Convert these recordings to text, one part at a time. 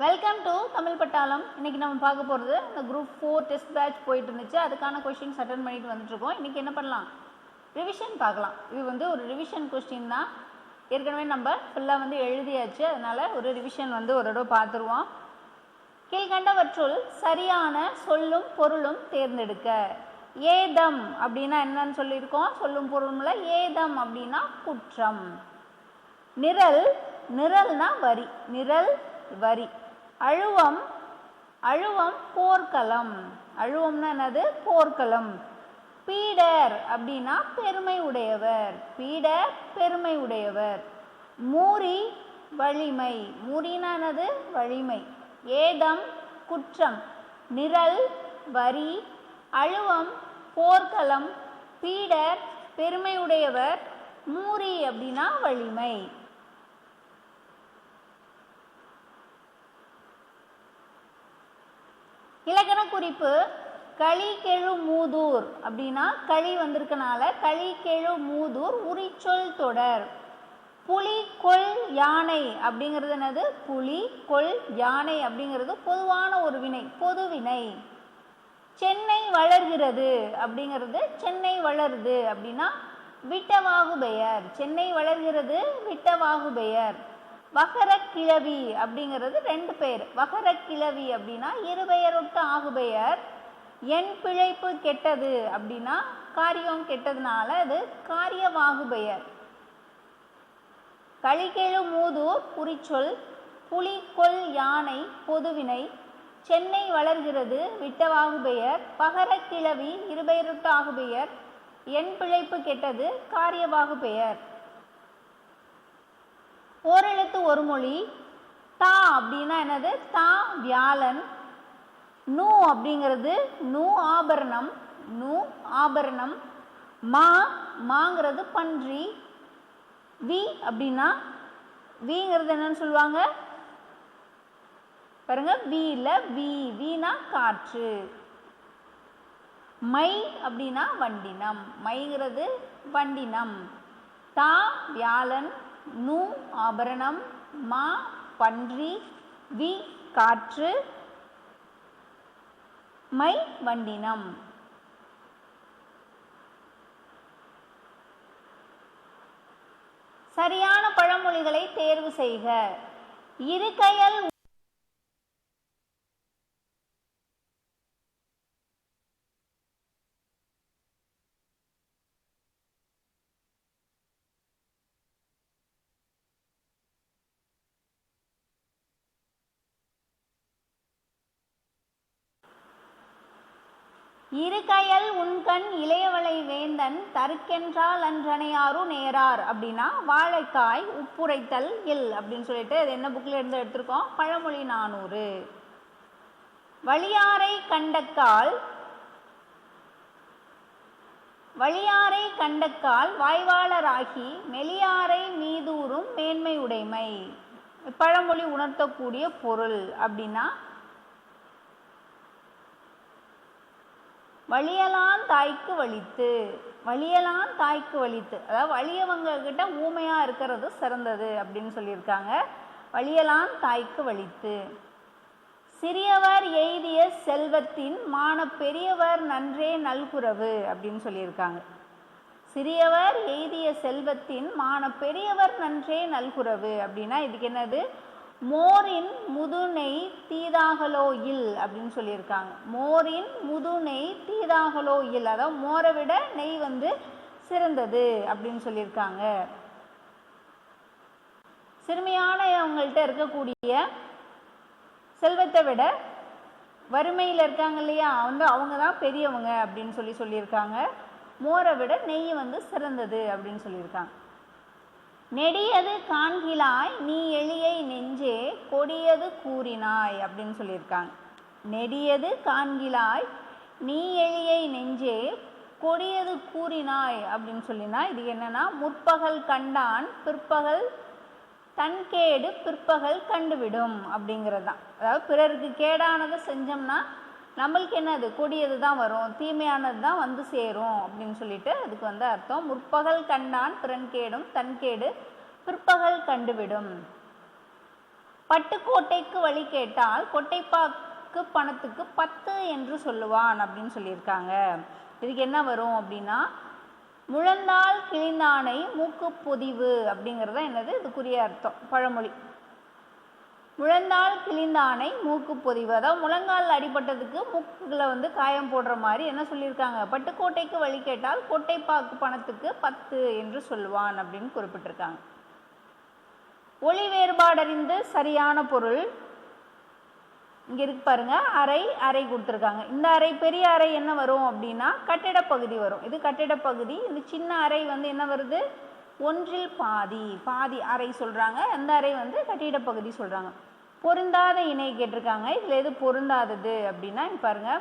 Welcome to Tamil பட்டாளம் இன்னைக்கு நம்ம பார்க்க போகிறது இந்த குரூப் ஃபோர் டெஸ்ட் பேட்ச் போயிட்டு இருந்துச்சு அதுக்கான கொஷின்ஸ் அட்டன் பண்ணிட்டு வந்துட்டுருக்கோம். இன்றைக்கி என்ன பண்ணலாம்? ரிவிஷன் பார்க்கலாம். இது வந்து ஒரு ரிவிஷன் கொஸ்டின் தான். ஏற்கனவே நம்ம ஃபுல்லாக வந்து எழுதியாச்சு. அதனால் ஒரு ரிவிஷன் வந்து ஒரு தடவை பார்த்துருவோம். கீழ்கண்டவற்றுள் சரியான சொல்லும் பொருளும் தேர்ந்தெடுக்க. ஏதம் அப்படின்னா என்னன்னு சொல்லியிருக்கோம். சொல்லும் பொருளும்ல ஏதம் அப்படின்னா குற்றம். நிரல் நிரல்னா வரி. நிரல் வரி. அழுவம் அழுவம் போர்க்களம். அழுவம்னா என்னது? போர்க்களம். பீடர் அப்படின்னா பெருமை உடையவர். பீடர் பெருமை உடையவர். மூரி வலிமை. மூரினா என்னது? வலிமை. ஏதம் குற்றம். நிரல் வரி. அழுவம் போர்க்களம். பீடர் பெருமை உடையவர். மூரி அப்படின்னா வலிமை. இலக்கண குறிப்பு களி கெழு மூதூர். அப்படின்னா களி வந்திருக்கனால களி கெழு மூதூர் உரிச்சொல் தொடர். புலி கொள் யானை அப்படிங்கிறது என்னது? புலி கொள் யானை அப்படிங்கிறது பொதுவான ஒரு வினை பொது வினை. சென்னை வளர்கிறது அப்படிங்கிறது சென்னை வளருது அப்படின்னா விட்டவாகு பெயர் சென்னை வளர்கிறது விட்டவாகு பெயர் வகர கிழவி அப்படிங்கிறது ரெண்டு பெயர் வகர கிழவி அப்படின்னா இருபெயருட்டு ஆகுபெயர். என் பிழைப்பு கெட்டது அப்படின்னா காரியம் கெட்டதுனால அது காரியவாகு பெயர் களிகேழு மூதூர் குறிச்சொல் புலி கொல் யானை பொதுவினை சென்னை வளர்கிறது விட்டவாகு பெயர் பகர கிழவி இருபெயரொட்ட ஆகுபெயர். என் பிழைப்பு கெட்டது காரியவாகு பெயர் ஓரெழுத்து ஒரு மொழி. தா அப்படின்னா என்னது? தா வியாழன். நூ அப்படிங்கிறது நூ ஆபரணம். நூ ஆபரணம். மா மாங்கிறது பன்றி. வி அப்படின்னா விங்கிறது என்னன்னு சொல்லுவாங்க? பாருங்க வி இல்லை வி வீணா காற்று. மை அப்படின்னா வண்டினம். மைங்கிறது வண்டினம். தா வியாழன். நூ ஆபரணம் மா பன்றி வி காற்று மை வண்டினம். சரியான பழமொழிகளை தேர்வு செய்க. இருக்கையல் இருகையல் உண்கண் இளையவளை வேந்தன் தருக்கென்றால் அன்றனையாரு நேரார். அப்படின்னா வாழைக்காய் உப்புரைத்தல் இல் அப்படின்னு சொல்லிட்டு அது என்ன புக்கில் இருந்து எடுத்திருக்கோம்? பழமொழி நானூறு. வழியாரை கண்டக்கால் வழியாரை கண்டக்கால் வாய்வாளராகி மெலியாரை மீதூறும் மேன்மை உடைமை பழமொழி உணர்த்தக்கூடிய பொருள் அப்படின்னா வழியலான் தாய்க்கு வலித்து வழியலான் தாய்க்கு வலித்து அதாவது வலியவங்க கிட்ட ஊமையாக இருக்கிறது சிறந்தது அப்படின்னு சொல்லியிருக்காங்க. வழியலான் தாய்க்கு வலித்து சிறியவர் எய்திய செல்வத்தின் மான பெரியவர் நன்றே நல்குறவு அப்படின்னு சொல்லியிருக்காங்க. சிறியவர் எய்திய செல்வத்தின் மான பெரியவர் நன்றே நல்குறவு அப்படின்னா இதுக்கு என்னது? மோரின் முதுனை தீதாகலோ இல் அப்படின்னு சொல்லியிருக்காங்க. மோரின் முதுநெய் தீதாகலோ இல் அதாவது மோரை விட நெய் வந்து சிறந்தது அப்படின்னு சொல்லியிருக்காங்க. சிறுமியானவங்கள்ட்ட இருக்கக்கூடிய செல்வத்தை விட வறுமையில் இருக்காங்க இல்லையா? வந்து அவங்க தான் பெரியவங்க அப்படின்னு சொல்லி சொல்லியிருக்காங்க. மோரை விட நெய் வந்து சிறந்தது அப்படின்னு சொல்லியிருக்காங்க. நெடியது காண்கிலாய் நீ எளியை நெஞ்சே கொடியது கூறினாய் அப்படின்னு சொல்லியிருக்காங்க. நெடியது காண்கிலாய் நீ எளியை நெஞ்சே கொடியது கூறினாய் அப்படின்னு சொல்லினா இது என்னன்னா முற்பகல் கண்டான் பிற்பகல் தன்கேடு பிற்பகல் கண்டுவிடும் அப்படிங்கிறது தான் அதாவது பிறருக்கு கேடானதை செஞ்சோம்னா நம்மளுக்கு என்னது கொடியது தான் வரும். தீமையானது தான் வந்து சேரும் அப்படின்னு சொல்லிட்டு அதுக்கு வந்து அர்த்தம். முற்பகல் கண்டான் பிறன் கேடும் தன் கேடு பிற்பகல் கண்டுவிடும். பட்டுக்கோட்டைக்கு வழி கேட்டால் கொட்டைப்பாக்கு பணத்துக்கு பத்து என்று சொல்லுவான் அப்படின்னு சொல்லியிருக்காங்க. இதுக்கு என்ன வரும் அப்படின்னா முழந்தால் கிழிந்தானை மூக்கு பொதிவு அப்படிங்கிறது என்னது? இதுக்குரிய அர்த்தம். பழமொழி. முழந்தால் கிழிந்தானை மூக்கு பொதிவு அதாவது முழங்கால் அடிபட்டதுக்கு மூக்கில் வந்து காயம் போடுற மாதிரி என்ன சொல்லியிருக்காங்க? பட்டுக்கோட்டைக்கு வழி கேட்டால் கோட்டைப்பாக்கு பணத்துக்கு பத்து என்று சொல்லுவான் அப்படின்னு குறிப்பிட்டிருக்காங்க. ஒளி வேறுபாடறிந்து சரியான பொருள். இங்கே இருக்கு பாருங்க அறை அறை கொடுத்துருக்காங்க. இந்த அறை பெரிய அறை என்ன வரும் அப்படின்னா கட்டிட பகுதி வரும். இது கட்டிட பகுதி. இந்த சின்ன அறை வந்து என்ன வருது? ஒன்றில் பாதி பாதி அறை சொல்கிறாங்க அந்த அறை வந்து கட்டிட பகுதி சொல்கிறாங்க பொருந்தாத இணை கேட்டிருக்காங்க. இதில் எது பொருந்தாதது அப்படின்னா இங்கே பாருங்க.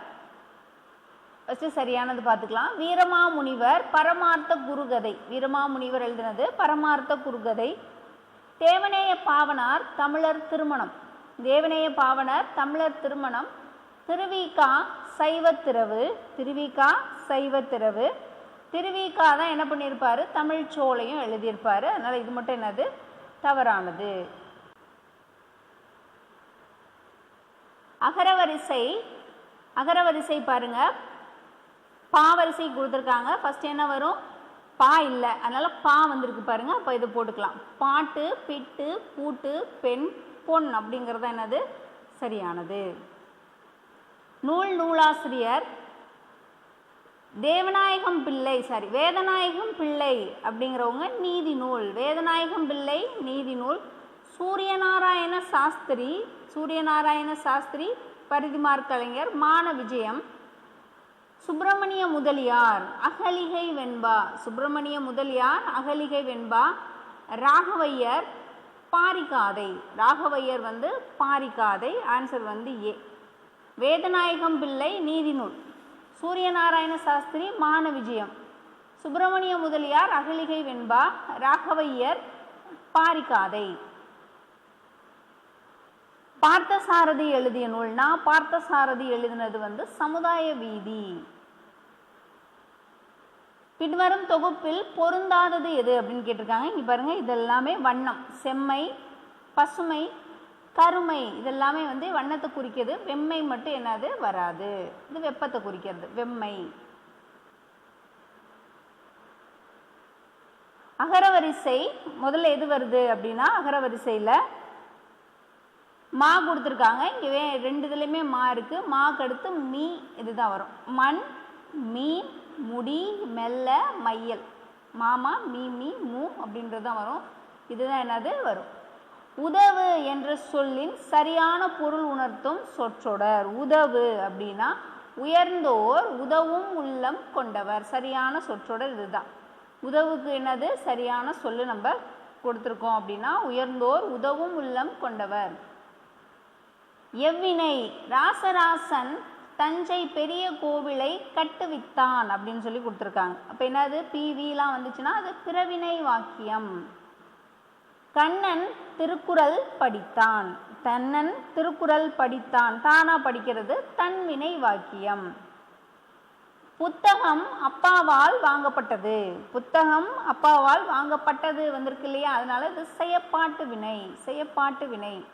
ஃபஸ்ட்டு சரியானது பார்த்துக்கலாம். வீரமாமுனிவர் பரமார்த்த குருகதை. வீரமாமுனிவர் எழுதினது பரமார்த்த குருகதை. தேவநேய பாவனார் தமிழர் திருமணம். தேவநேய பாவனர் தமிழர் திருமணம். திருவிகா சைவத்திரவு திருவிகா சைவத்திரவு திருவிகா தான் என்ன பண்ணியிருப்பாரு? தமிழ் சோலையும் எழுதியிருப்பாரு. அதனால் இது மட்டும் என்னது? தவறானது. அகரவரிசை அகரவரிசை பாருங்க. பாவரிசை கொடுத்துருக்காங்க. ஃபஸ்ட் என்ன வரும்? பா இல்லை. அதனால பா வந்திருக்கு பாருங்க. அப்போ இது போட்டுக்கலாம். பாட்டு பிட்டு பூட்டு பெண் பொன் அப்படிங்கிறது என்னது? சரியானது. நூல் நூலாசிரியர் தேவநாயகம் பிள்ளை சாரி வேதநாயகம் பிள்ளை அப்படிங்கிறவங்க நீதி நூல். வேதநாயகம் பிள்ளை நீதி நூல். சூரியநாராயண சாஸ்திரி சூரியநாராயண சாஸ்திரி பரிதிமார் கலைஞர் மான விஜயம். சுப்பிரமணிய முதலியார் அகலிகை வெண்பா. சுப்பிரமணிய முதலியார் அகலிகை வெண்பா. ராகவையர் பாரிகாதை. ராகவையர் வந்து பாரிகாதை ஆன்சர் வந்து ஏ. வேதநாயகம் பிள்ளை நீதிநூல். சூரியநாராயண சாஸ்திரி மான விஜயம். சுப்பிரமணிய முதலியார் அகலிகை வெண்பா. ராகவையர் பாரிகாதை. பார்த்தசாரதி எழுதிய நூல். நான் பார்த்தசாரதி எழுதினது வந்து சமுதாய வீதி. பின்வரும் தொகுப்பில் பொருந்தாதது எது அப்படின்னு கேட்டிருக்காங்க. இங்கே பாருங்க இதெல்லாமே வண்ணம். செம்மை பசுமை கருமை இதெல்லாமே வந்து வண்ணத்தை குறிக்கிறது. வெம்மை மட்டும் என்னது? வராது. இது வெப்பத்தை குறிக்கிறது. வெம்மை. அகரவரிசை முதல்ல எது வருது அப்படின்னா அகரவரிசையில் மா கொடுத்துருக்காங்க. இங்கே ரெண்டு இதுலேயுமே மா இருக்குது மாக்கு அடுத்து மீ இதுதான் வரும். மண் மீன் முடி மெல்ல மையல். மாமா மீ மீ மூ அப்படின்றது தான் வரும். இதுதான் என்னது? வரும். உதவு என்ற சொல்லின் சரியான பொருள் உணர்த்தும் சொற்றொடர். உதவு அப்படின்னா உயர்ந்தோர் உதவும் உள்ளம் கொண்டவர். சரியான சொற்றொடர் இதுதான். உதவுக்கு என்னது? சரியான சொல்லு நம்ம கொடுத்துருக்கோம் அப்படின்னா உயர்ந்தோர் உதவும் உள்ளம் கொண்டவர். எவ்வினை ராசராசன் தஞ்சை பெரிய கோவிலை கட்டுவித்தான் அப்படின்னு சொல்லி கொடுத்துருக்காங்க. அப்போ என்னது? பிவிலாம் வந்துச்சுன்னா அது பிறவினை வாக்கியம். கண்ணன் திருக்குறள் படித்தான். தன்னன் திருக்குறள் படித்தான். தானா படிக்கிறது தன்வினை வாக்கியம். புத்தகம் அப்பாவால் வாங்கப்பட்டது. புத்தகம் அப்பாவால் வாங்கப்பட்டது வந்திருக்கு இல்லையா? அதனால இது செயப்பாட்டு வினை செயப்பாட்டு வினை.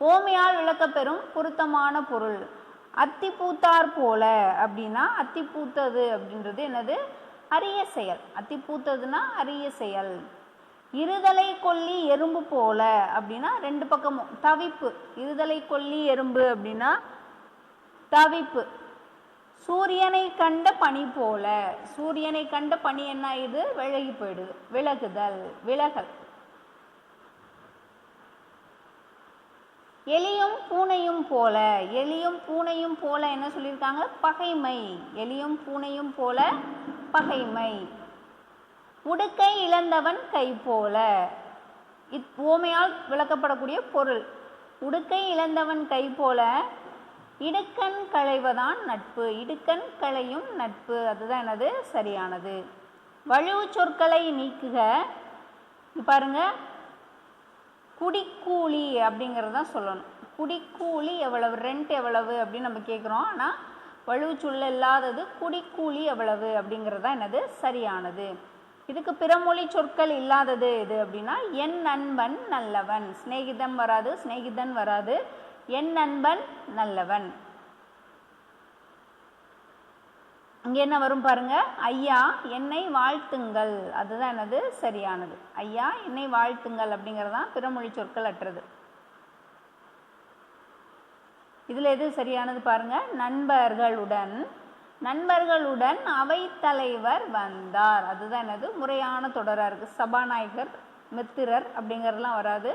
ஓமையால் விளக்கப்பெறும் பொருத்தமான பொருள். அத்தி பூத்தார் போல. அப்படின்னா அத்தி பூத்தது அப்படின்றது என்னது? அரிய செயல். அத்தி பூத்ததுன்னா அரிய செயல். இருதலை கொல்லி எறும்பு போல. அப்படின்னா ரெண்டு பக்கமும். தவிப்பு. இருதலை கொல்லி எறும்பு அப்படின்னா தவிப்பு. சூரியனை கண்ட பனி போல. சூரியனை கண்ட பனி என்ன இது விலகி போயிடுது. விலகுதல். விலகல். எலியும் பூனையும் போல எலியும் பூனையும் போல என்ன சொல்லியிருக்காங்க? பகைமை. எலியும் பூனையும் போல பகைமை. உடுக்கை இழந்தவன் கை போல. இத் ஓமையால் விளக்கப்படக்கூடிய பொருள். உடுக்கை இழந்தவன் கை போல இடுக்கண் களைவதான் நட்பு. இடுக்கண் களையும் நட்பு. அதுதான் எனது சரியானது. வழுவு சொற்களை நீக்குக. பாருங்கள் குடிக்கூலி அப்படிங்கிறது தான் சொல்லணும். குடிக்கூலி எவ்வளவு ரெண்ட் எவ்வளவு அப்படின்னு நம்ம கேட்குறோம் ஆனால் வலுவு சொல்ல இல்லாதது குடிக்கூலி எவ்வளவு அப்படிங்கிறது தான் என்னது? சரியானது. இதுக்கு பிறமொழி சொற்கள் இல்லாதது எது அப்படின்னா என் நண்பன் நல்லவன். சிநேகிதம் வராது சிநேகிதன் வராது. என் நண்பன் நல்லவன். இங்கே என்ன வரும் பாருங்க? ஐயா என்னை வாழ்த்துங்கள். அதுதான் எனது சரியானது. ஐயா என்னை வாழ்த்துங்கள் அப்படிங்கிறது தான் பிறமொழி சொற்கள் அற்றது. இதில் எது சரியானது பாருங்க? நண்பர்களுடன். நண்பர்களுடன் அவைத்தலைவர் வந்தார். அதுதான் எனது முறையான தொடராக இருக்குது சபாநாயகர் மித்திரர் அப்படிங்கிறதுலாம் வராது.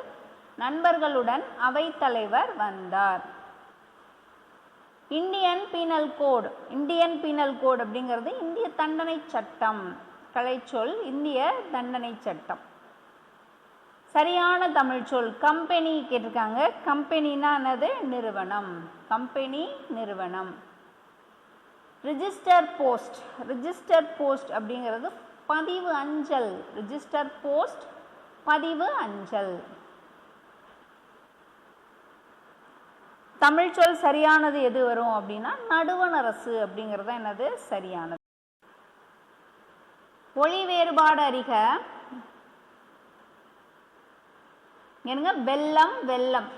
நண்பர்களுடன் அவைத்தலைவர் வந்தார். Indian penal code Indian penal code அப்படிங்கிறது இந்திய தண்டனை சட்டம் கலைச்சொல் இந்திய தண்டனை சட்டம். சரியான தமிழ் சொல் கம்பெனி கேட்டிருக்காங்க. கம்பெனினா என்னது? நிறுவனம். கம்பெனி நிறுவனம். ரிஜிஸ்டர் போஸ்ட் ரிஜிஸ்டர் போஸ்ட் அப்படிங்கிறது பதிவு அஞ்சல். ரிஜிஸ்டர் போஸ்ட் பதிவு அஞ்சல். தமிழ் சொல் சரியானது எது வரும் அப்படின்னா நடுவண் அரசு அப்படிங்கிறது தான் என்னது? சரியானது. ஒளி வேறுபாடு அறிக. என்னங்க? வெள்ளம் வெள்ளம்.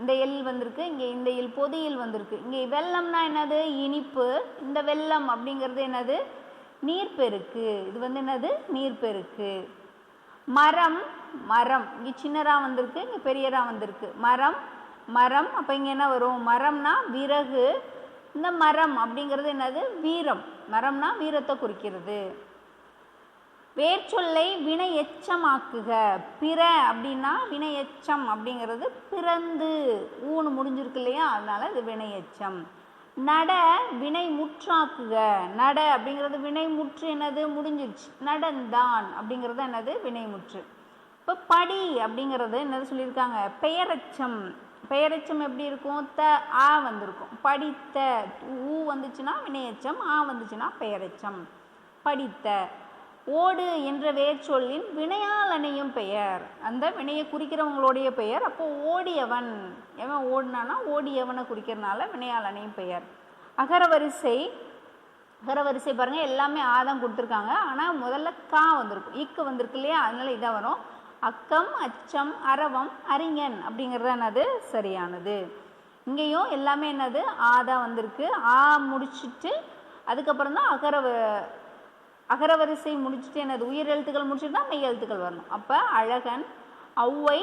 இந்த எல் வந்திருக்கு இங்கே இந்த எல் பொது வந்திருக்கு. இங்கே வெள்ளம்னா என்னது? இனிப்பு. இந்த வெள்ளம் அப்படிங்கிறது என்னது? நீர்ப்பெருக்கு. இது வந்து என்னது? நீர்ப்பெருக்கு. மரம் மரம். இங்கே சின்னராக வந்திருக்கு இங்கே பெரியரா வந்திருக்கு. மரம் மரம் அப்போ இங்கே என்ன வரும்? மரம்னா விறகு. இந்த மரம் அப்படிங்கிறது என்னது? வீரம். மரம்னா வீரத்தை குறிக்கிறது. வேர்ச்சொல்லை வினை எச்சமாக்குக. பிற அப்படின்னா வினை எச்சம் அப்படிங்கிறது பிறந்து. ஊனு முடிஞ்சிருக்கு இல்லையா? அதனால இது வினை எச்சம். நட வினை முற்றாக்குக. நட அப்படிங்கிறது வினை முற்று என்னது? முடிஞ்சிருச்சு. நடந்தான் அப்படிங்கிறது என்னது? வினை முற்று. இப்போ படி அப்படிங்கிறது என்ன சொல்லியிருக்காங்க. பெயரச்சம். பெயரச்சம் எப்படி இருக்கும்? த ஆ வந்திருக்கும். படித்த ஊ வந்துச்சுன்னா வினையச்சம் ஆ வந்துச்சுன்னா பெயரச்சம். படித்த. ஓடு என்ற வேர்ச்சொல்லின் வினையால் அணையும் பெயர். அந்த வினையை குறிக்கிறவங்களுடைய பெயர். அப்போ ஓடியவன். எவன் ஓடினானா ஓடியவனை குறிக்கிறனால வினையால் அணையும் பெயர். அகரவரிசை. அகரவரிசை பாருங்கள் எல்லாமே ஆதம் கொடுத்துருக்காங்க. ஆனால் முதல்ல கா வந்திருக்கும். இக்கு வந்திருக்கு இல்லையா? அதனால இதாக வரும். அக்கம் அச்சம் அரவம் அறிஞன் அப்படிங்கிறது என்னது சரியானது. இங்கேயும் எல்லாமே என்னது? ஆதா வந்திருக்கு. ஆ முடிச்சுட்டு அதுக்கப்புறம் தான் அகர அகரவரிசை முடிச்சுட்டு என்னது? உயிர் எழுத்துக்கள் முடிச்சுட்டு தான் மெய் எழுத்துக்கள் வரணும். அப்போ அழகன் ஔவை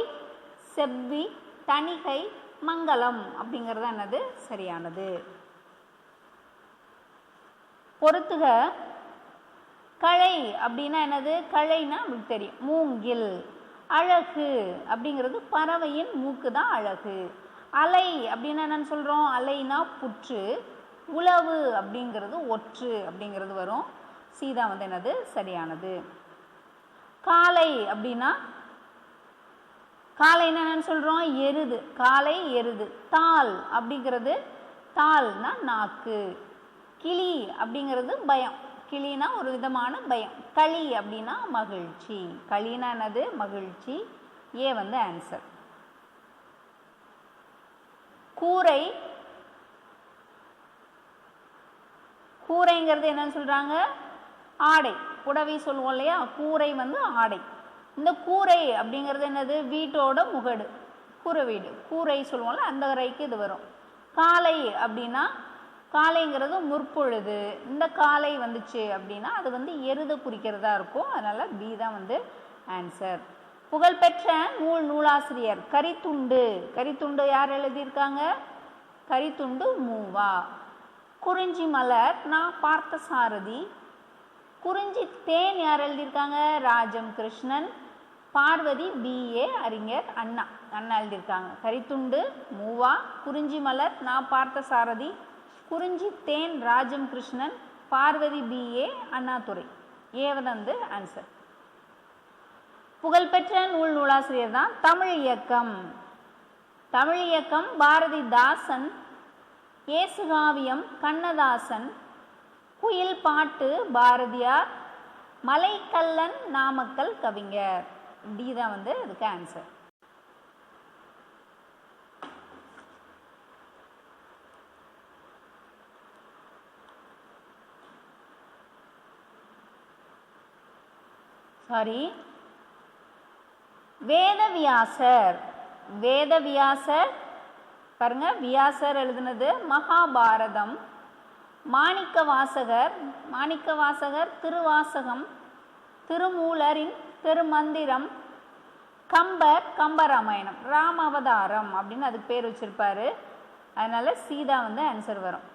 செவ்வி தணிகை மங்களம் அப்படிங்கிறது என்னது? சரியானது. பொறுத்துக. களை அப்படின்னா என்னது? களைனா நம்மளுக்கு தெரியும். மூங்கில். அழகு அப்படிங்கிறது பறவையின் மூக்கு தான் அழகு. அலை அப்படின்னா என்னென்னு சொல்கிறோம் அலைனா புற்று. உழவு அப்படிங்கிறது ஒற்று அப்படிங்கிறது வரும். சீதா வந்து என்னது? சரியானது. காலை அப்படின்னா காலை என்னன்னு சொல்கிறோம் எருது. காலை எருது. தாள் அப்படிங்கிறது தாள்னா நாக்கு. கிளி அப்படிங்கிறது பயம். கிளினா ஒரு விதமான பயம். களி அப்படின்னா மகிழ்ச்சி. களினா என்னது? மகிழ்ச்சி. ஏ வந்து ஆன்சர் கூரை. கூரைங்கிறது என்னன்னு சொல்கிறாங்க ஆடை. புடவை சொல்லுவோம் இல்லையா? கூரை வந்து ஆடை. இந்த கூரை அப்படிங்கிறது என்னது? வீட்டோட முகடு. கூரை வீடு. கூரை சொல்லுவோம்ல அந்த வரைக்கும் இது வரும். காலை அப்படின்னா காலைங்கிறது முற்பொழுது. இந்த காலை வந்துச்சு அப்படின்னா அது வந்து எருது குறிக்கிறதா இருக்கும். அதனால் பி தான் வந்து ஆன்சர் புகழ்பெற்ற நூல் நூலாசிரியர் கரித்துண்டு. கரித்துண்டு யார் எழுதியிருக்காங்க? கரித்துண்டு மூவா. குறிஞ்சி மலர் நான் பார்த்த சாரதி. குறிஞ்சி தேன் யார் எழுதியிருக்காங்க? ராஜம் கிருஷ்ணன். பார்வதி பிஏ அறிஞர் அண்ணா. அண்ணா எழுதியிருக்காங்க. கரித்துண்டு மூவா. குறிஞ்சி மலர் நான் பார்த்த சாரதி. குறிஞ்சி தேன் ராஜம் கிருஷ்ணன் பார்வதி பிஏ அண்ணாதுரை. ஏவன் வந்து ஆன்சர் புகழ்பெற்ற நூல் நூலாசிரியர் தான் தமிழ் இயக்கம். தமிழ் இயக்கம் பாரதிதாசன் ஏசுகாவியம் கண்ணதாசன் குயில் பாட்டு பாரதியார் மலைக்கல்லன் நாமக்கல் கவிஞர். இப்படி தான் வந்து இதுக்கு ஆன்சர் சாரி வேதவியாசர். வேதவியாசர். பாருங்க வியாசர் எழுதுனது மகாபாரதம். மாணிக்க வாசகர் மாணிக்க வாசகர் திருவாசகம் திருமூலரின் திருமந்திரம் கம்பர் கம்பராமாயணம் ராம அவதாரம் அப்படின்னு அதுக்கு பேர் வச்சிருப்பாரு. அதனால சீதா வந்து ஆன்சர் வரும்.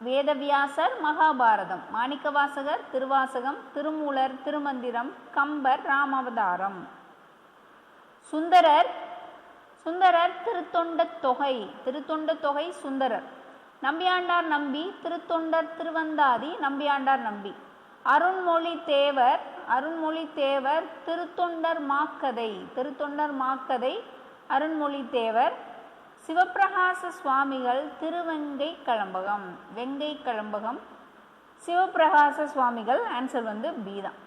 வேதவியாசர் மகாபாரதம். மாணிக்கவாசகர் திருவாசகம் திருமூலர் திருமந்திரம் கம்பர் ராமாவதாரம். சுந்தரர் சுந்தரர் திருத்தொண்ட தொகை திருத்தொண்ட தொகை சுந்தரர். நம்பியாண்டார் நம்பி திருத்தொண்டர் திருவந்தாதி நம்பியாண்டார் நம்பி. அருண்மொழி தேவர் அருண்மொழி தேவர் திருத்தொண்டர் மாக்கதை திருத்தொண்டர் மாக்கதை அருண்மொழி தேவர் சிவப்பிரகாச சுவாமிகள் திருவெங்கை கழம்பகம் வெங்கை கழம்பகம் சிவப்பிரகாச சுவாமிகள் ஆன்சர் வந்து பி தான்.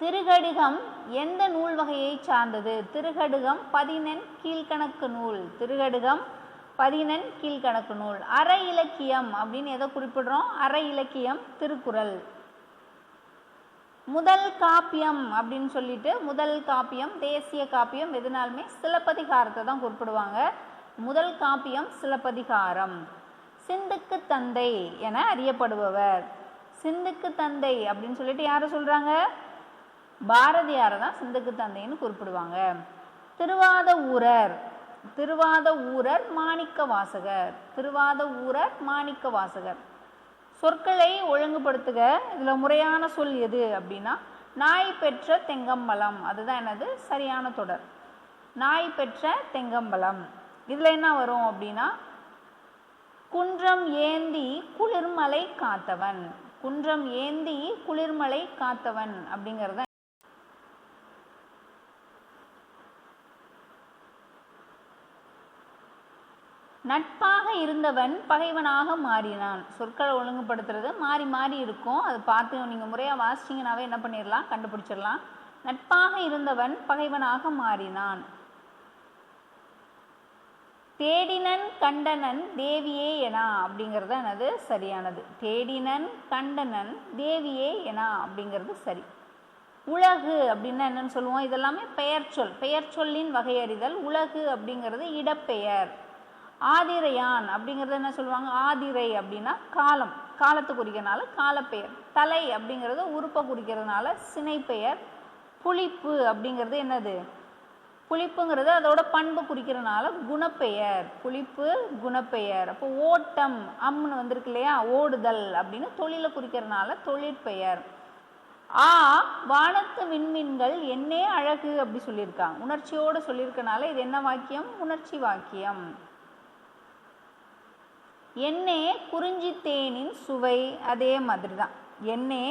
திருகடிகம் எந்த நூல் வகையை சார்ந்தது? திருகடுகம் பதினெண் கீழ்கணக்கு நூல். திருகடுகம் பதினெண் கீழ்கணக்கு நூல். அற இலக்கியம் அப்படின்னு எதை குறிப்பிடுறோம்? அற இலக்கியம் திருக்குறள். முதல் காப்பியம் அப்படின்னு சொல்லிட்டு முதல் காப்பியம் தேசிய காப்பியம் எதுனாலுமே சிலப்பதிகாரத்தை தான் குறிப்பிடுவாங்க. முதல் காப்பியம் சிலப்பதிகாரம். சிந்துக்கு தந்தை என அறியப்படுபவர். சிந்துக்கு தந்தை அப்படின்னு சொல்லிட்டு யாரை சொல்கிறாங்க பாரதியாரை தான் சிந்துக்கு தந்தைன்னு குறிப்பிடுவாங்க. திருவாத ஊரர். திருவாத ஊரர் மாணிக்க வாசகர். திருவாத ஊரர் மாணிக்க வாசகர். சொற்களை ஒழுங்குபடுத்துக. இதில் முறையான சொல் எது அப்படின்னா நாய் பெற்ற தெங்கம்பலம் அதுதான் எனது சரியான தொடர். நாய் பெற்ற தெங்கம்பலம் இதில் என்ன வரும் அப்படின்னா குன்றம் ஏந்தி குளிர்மலை காத்தவன். குன்றம் ஏந்தி குளிர்மலை காத்தவன் அப்படிங்கிறத நட்பாக இருந்தவன் பகைவனாக மாறினான். சொற்களை ஒழுங்குபடுத்துறது மாறி மாறி இருக்கும். அது பார்த்து நீங்கள் முறையாக வாசிச்சிங்கனாவே என்ன பண்ணிடலாம் கண்டுபிடிச்சிடலாம் நட்பாக இருந்தவன் பகைவனாக மாறினான். தேடினன் கண்டனன் தேவியே எனா அப்படிங்கிறது என்னது? சரியானது. தேடினன் கண்டனன் தேவியே எனா அப்படிங்கிறது சரி. உலகு அப்படின்னா என்னன்னு சொல்லுவோம். இதெல்லாமே பெயர் சொல். பெயர் சொல்லின் வகையறிதல் உலகு அப்படிங்கிறது இடப்பெயர். ஆதிரையான் அப்படிங்கிறது என்ன சொல்லுவாங்க? ஆதிரை அப்படின்னா காலம். காலத்தை குறிக்கிறதுனால காலப்பெயர். தலை அப்படிங்கிறது உறுப்பை குறிக்கிறதுனால சினைப்பெயர். புளிப்பு அப்படிங்கிறது என்னது? புளிப்புங்கிறது அதோட பண்பு குறிக்கிறனால குணப்பெயர். புளிப்பு குணப்பெயர். அப்போ ஓட்டம் அம்னு வந்திருக்கு இல்லையா? ஓடுதல் அப்படின்னு தொழிலை குறிக்கிறனால தொழிற்பெயர். ஆ வானத்து விண்மீன்கள் என்னே அழகு அப்படி சொல்லியிருக்காங்க. உணர்ச்சியோடு சொல்லியிருக்கனால இது என்ன வாக்கியம்? உணர்ச்சி வாக்கியம். எண்ணே குறிஞ்சி தேனின் சுவை அதே மாதிரி தான் எண்ணே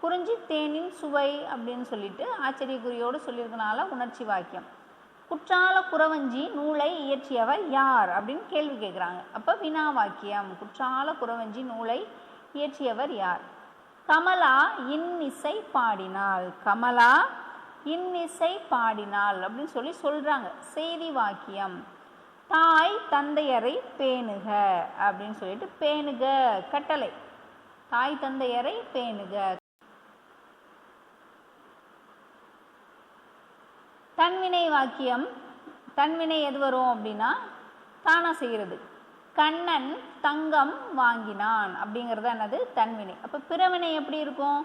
குறிஞ்சி தேனின் சுவை அப்படின்னு சொல்லிட்டு ஆச்சரியக்குறியோடு சொல்லியிருக்கனால உணர்ச்சி வாக்கியம். குற்றால குறவஞ்சி நூலை இயற்றியவர் யார் அப்படின்னு கேள்வி கேட்குறாங்க. அப்போ வினா வாக்கியம் குற்றால குறவஞ்சி நூலை இயற்றியவர் யார்? கமலா இன்னிசை பாடினாள். கமலா இன்னிசை பாடினாள் அப்படின்னு சொல்லி சொல்கிறாங்க செய்தி வாக்கியம். தாய் தந்தையரை பேணுக அப்படின்னு சொல்லிட்டு பேணுக. கட்டளை. தாய் தந்தையரை பேணுக. தன்வினை வாக்கியம் தன்வினை எது வரும் அப்படின்னா தானா செய்கிறது. கண்ணன் தங்கம் வாங்கினான் அப்படிங்கிறது என்னது? தன்வினை. அப்போ பிறவினை எப்படி இருக்கும்?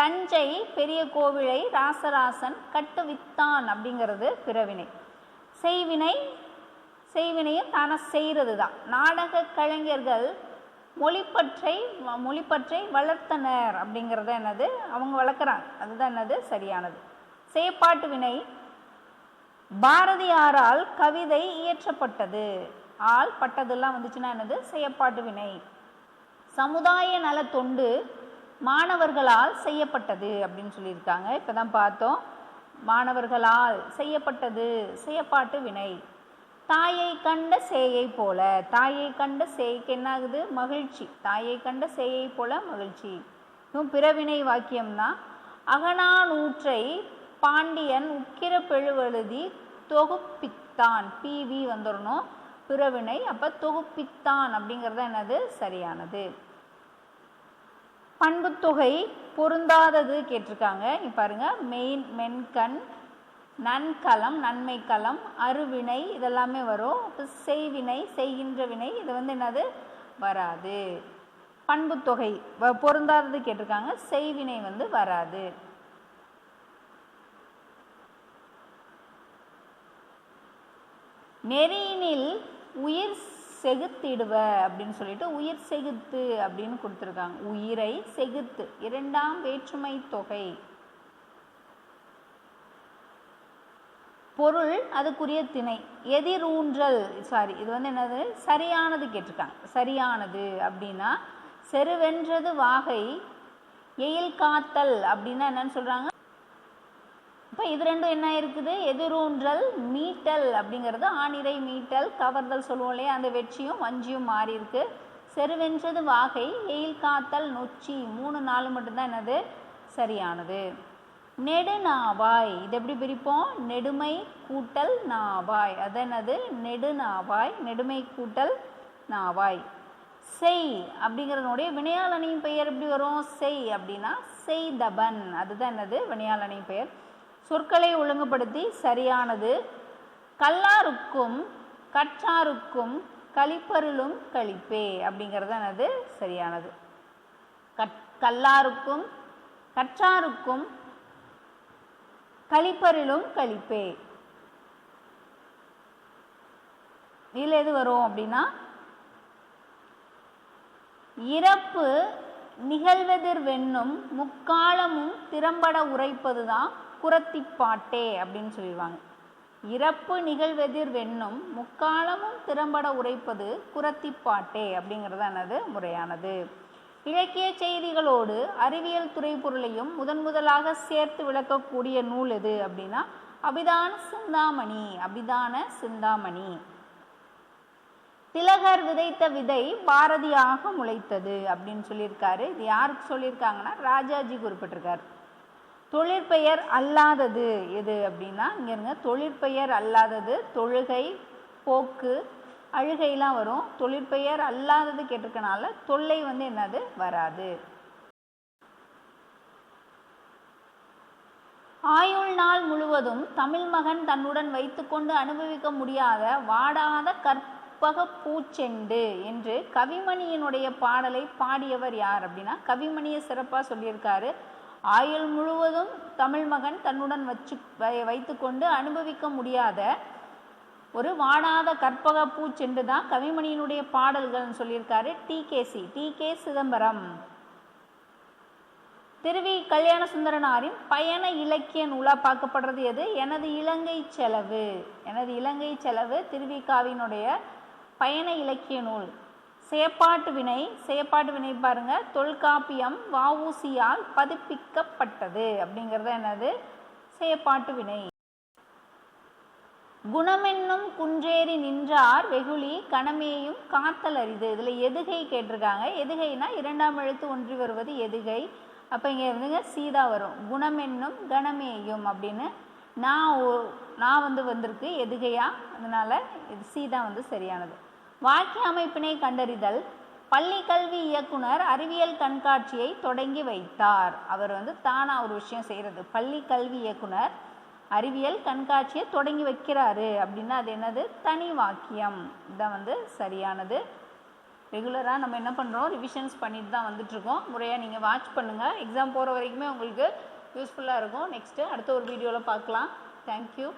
தஞ்சை பெரிய கோவிலை ராசராசன் கட்டுவித்தான் அப்படிங்கிறது பிறவினை. செய்வினை செய்வினையும் தானே செய்கிறது தான் நாடக கலைஞர்கள் மொழிப்பற்றை மொழிப்பற்றை வளர்த்தனர் அப்படிங்கிறது என்னது? அவங்க வளர்க்குறாங்க. அதுதான் என்னது? சரியானது. செயப்பாட்டு வினை பாரதியாரால் கவிதை இயற்றப்பட்டது. ஆள் பட்டதெல்லாம் வந்துச்சுன்னா என்னது? செயற்பாட்டு வினை. சமுதாய நல தொண்டு மாணவர்களால் செய்யப்பட்டது அப்படின்னு சொல்லியிருக்காங்க. இப்போ தான் பார்த்தோம். மாணவர்களால் செய்யப்பட்டது செயற்பாட்டு வினை. தாயை கண்ட சேயை போல. தாயை கண்ட சேய்க்கு என்ன ஆகுது மகிழ்ச்சி. தாயை கண்ட சேயை போல மகிழ்ச்சி. இன்னும் பிறவினை வாக்கியம்னா அகனானூற்றை பாண்டியன் உக்கிர பெழுவெழுதி தொகுப்பித்தான். பிவி வந்துடணும் பிறவினை அப்போ தொகுப்பித்தான் அப்படிங்கிறது என்னது? சரியானது. பண்புத்தொகை பொருந்தாதது கேட்டிருக்காங்க. இங்க பாருங்க. மெயின் மென்கண் நன்கலம் நன்மை களம் அருவினை இதெல்லாமே வரும். இப்போ செய்வினை செய்கின்ற வினை இது வந்து என்னது? வராது. பண்புத்தொகை வ- பொருந்தாதது கேட்டிருக்காங்க. செய்வினை வந்து வராது. நெறியினில் உயிர் செகுத்திடுவ அப்படின்னு சொல்லிட்டு உயிர் செகுத்து அப்படின்னு கொடுத்துருக்காங்க. உயிரை செகுத்து. இரண்டாம் வேற்றுமை தொகை. பொருள் அதுக்குரிய திணை. எதிரூன்றல். சாரி இது வந்து என்னது? சரியானது கேட்டிருக்காங்க. சரியானது அப்படின்னா செருவென்றது வாகை எயில் காத்தல் அப்படின்னா என்னன்னு சொல்றாங்க? இப்போ இது ரெண்டும் என்ன இருக்குது? எதிரூன்றல் மீட்டல் அப்படிங்கிறது ஆணிரை மீட்டல் கவர்தல் சொல்லுவோம் இல்லையா? அந்த வெற்றியும் வஞ்சியும் மாறி இருக்கு. செருவென்றது வாகை எயில் காத்தல் நொச்சி மூணு நாலு மட்டும்தான் என்னது? சரியானது. நெடுநாவாய் இது எப்படி பிரிப்போம்? நெடுமை கூட்டல் நாவாய். அது என்னது? நெடுநாவாய் நெடுமை கூட்டல் நாவாய். செய் அப்படிங்கிறதுனுடைய வினையாளனின் பெயர் எப்படி வரும்? செய் அப்படின்னா செய்தபன். அதுதான் என்னது? வினையாளனின் பெயர். சொற்களை ஒழுங்குபடுத்தி சரியானது. கல்லாருக்கும் கற்றாருக்கும் கழிப்பருளும் கழிப்பே அப்படிங்கிறது எனது சரியானது. கட் கல்லாருக்கும் கற்றாருக்கும் கழிப்பருளும் கழிப்பே. இதில் எது வரும் அப்படின்னா இறப்பு நிகழ்வெதிர் வெண்ணும் முக்காலமும் திறம்பட உரைப்பது தான் குரத்திப்பாட்டே அப்படின்னு சொல்லிடுவாங்க. இறப்பு நிகழ்வெதிர் வெண்ணும் முக்காலமும் திறம்பட உரைப்பது குரத்திப்பாட்டே அப்படிங்கிறது என்னது முறையானது. இலக்கிய செய்திகளோடு அறிவியல் துறை பொருளையும் முதன் முதலாக சேர்த்து விளக்கக்கூடிய நூல் எது அப்படின்னா அபிதான சிந்தாமணி அபிதான சிந்தாமணி. திலகர் விதைத்த விதை பாரதியாக முளைத்தது அப்படின்னு சொல்லியிருக்காரு. இது யாருக்கு சொல்லியிருக்காங்கன்னா ராஜாஜி குறிப்பிட்டிருக்காரு. தொழிற்பெயர் அல்லாதது எது அப்படின்னா இங்க இருங்க தொழிற்பெயர் அல்லாதது தொழுகை போக்கு அழுகைலாம் வரும். தொழிற்பெயர் அல்லாதது கேட்டிருக்கனால தொல்லை வந்து என்னது? வராது. ஆயுள் நாள் முழுவதும் தமிழ் மகன் தன்னுடன் வைத்துக்கொண்டு அனுபவிக்க முடியாத வாடாத கற்பக பூச்செண்டு என்று கவிமணியினுடைய பாடலை பாடியவர் யார் அப்படின்னா கவிமணியை சிறப்பாக சொல்லியிருக்காரு. ஆயுள் முழுவதும் தமிழ் மகன் தன்னுடன் வச்சு வை- வைத்துக்கொண்டு அனுபவிக்க முடியாத ஒரு வாடாத கற்பக பூச்செண்டு தான் கவிமணியினுடைய பாடல்கள்னு சொல்லியிருக்காரு T KC T K Chidambaram. திருவி கல்யாண சுந்தரனாரின் பயண இலக்கிய நூலாக பார்க்கப்படுறது எது? எனது இலங்கை செலவு. எனது இலங்கை செலவு திருவிக்காவினுடைய பயண இலக்கிய நூல். செயப்பாட்டு வினை செயப்பாட்டு வினை பாருங்க. தொல்காப்பியம் வவுசியால் பதிப்பிக்கப்பட்டது. அப்படிங்கிறது என்னது? செயப்பாட்டு வினை. குணமென்னும் குன்றேறி நின்றார் வெகுளி கணமேயும் காத்தல் அரிது இதில் எதுகை கேட்டிருக்காங்க. எதுகைனா இரண்டாம் எழுத்து ஒன்றி வருவது எதுகை? அப்போ இங்கே இருந்துங்க சீதா வரும். குணமென்னும் கணமேயும் அப்படின்னு. நான் நான் வந்து வந்திருக்கு எதுகையா? அதனால இது சீதா வந்து சரியானது. வாக்கிய அமைப்பினை கண்டறிதல் பள்ளி கல்வி இயக்குனர் அறிவியல் கண்காட்சியை தொடங்கி வைத்தார். அவர் வந்து தானாக ஒரு விஷயம் செய்கிறது பள்ளி கல்வி இயக்குனர் அறிவியல் கண்காட்சியை தொடங்கி வைக்கிறாரு அப்படின்னா அது என்னது? தனி வாக்கியம். இதுதான் வந்து சரியானது. ரெகுலராக நம்ம என்ன பண்ணுறோம் ரிவிஷன்ஸ் பண்ணிட்டு தான் வந்துட்ருக்கோம் முறையாக நீங்கள் வாட்ச் பண்ணுங்கள் எக்ஸாம் போகிற வரைக்குமே உங்களுக்கு யூஸ்ஃபுல்லாக இருக்கும். நெக்ஸ்ட்டு அடுத்த ஒரு வீடியோவில் பார்க்கலாம். தேங்க்யூ